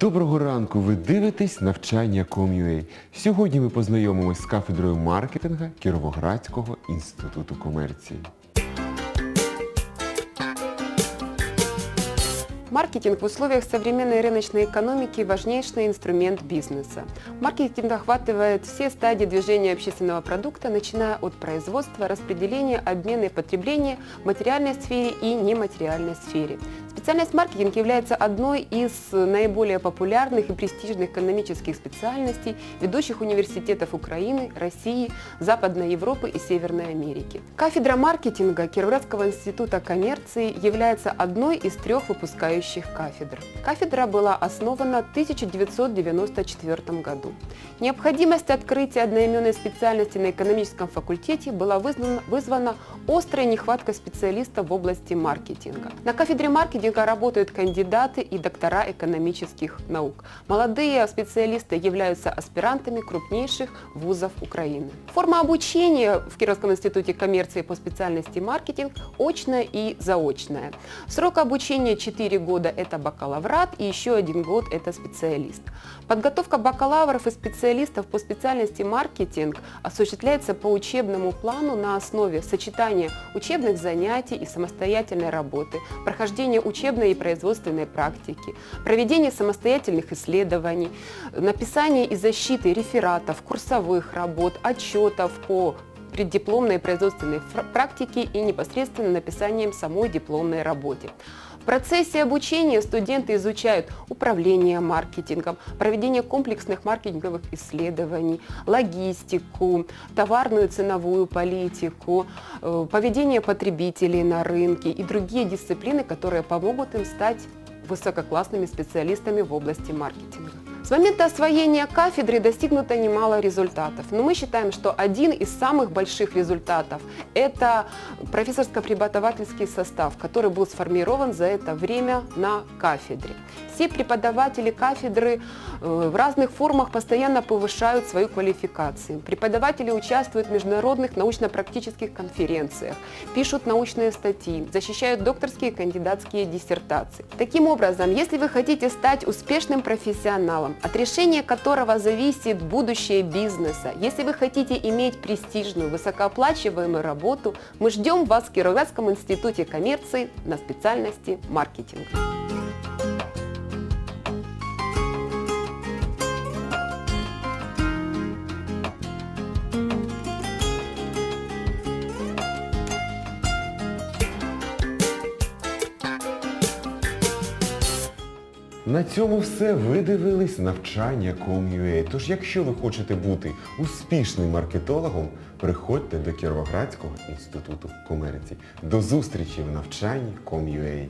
Доброго ранку! Ви дивитесь навчання Com.ua. Сьогодні ми познайомимось з кафедрою маркетинга Кіровоградського інституту комерції. Маркетинг в условиях современной рыночной экономики – важнейший инструмент бизнеса. Маркетинг охватывает все стадии движения общественного продукта, начиная от производства, распределения, обмена и потребления в материальной сфере и нематериальной сфере. Специальность маркетинг является одной из наиболее популярных и престижных экономических специальностей ведущих университетов Украины, России, Западной Европы и Северной Америки. Кафедра маркетинга Кировоградского института коммерции является одной из трех выпускающих кафедр. Кафедра была основана в 1994 году. Необходимость открытия одноименной специальности на экономическом факультете была вызвана, вызвана острой нехваткой специалистов в области маркетинга. На кафедре маркетинга работают кандидаты и доктора экономических наук. Молодые специалисты являются аспирантами крупнейших вузов Украины. Форма обучения в Кировском институте коммерции по специальности маркетинг очная и заочная. Срок обучения 4 года – это бакалаврат и еще один год – это специалист. Подготовка бакалавров и специалистов по специальности маркетинг осуществляется по учебному плану на основе сочетания учебных занятий и самостоятельной работы, прохождения учебной и производственной практики, проведения самостоятельных исследований, написания и защиты рефератов, курсовых работ, отчетов по преддипломной и производственной практике и непосредственно написанием самой дипломной работе. Процессе обучения студенты изучают управление маркетингом, проведение комплексных маркетинговых исследований, логистику, товарную ценовую политику, э, поведение потребителей на рынке и другие дисциплины, которые помогут им стать высококлассными специалистами в области маркетинга. С момента освоения кафедры достигнуто немало результатов, но мы считаем, что один из самых больших результатов – это профессорско-преподавательский состав, который был сформирован за это время на кафедре. Все преподаватели кафедры э, в разных формах постоянно повышают свою квалификацию. Преподаватели участвуют в международных научно-практических конференциях, пишут научные статьи, защищают докторские и кандидатские диссертации. Таким образом, если вы хотите стать успешным профессионалом, от решения которого зависит будущее бизнеса, если вы хотите иметь престижную, высокооплачиваемую работу, мы ждем вас в Кировоградском институте коммерции на специальности маркетинг. На цьому все. Ви дивились навчання Com.ua. Тож, якщо ви хочете бути успішним маркетологом, приходьте до Кіровоградського інституту комерції. До зустрічі в навчанні Com.ua.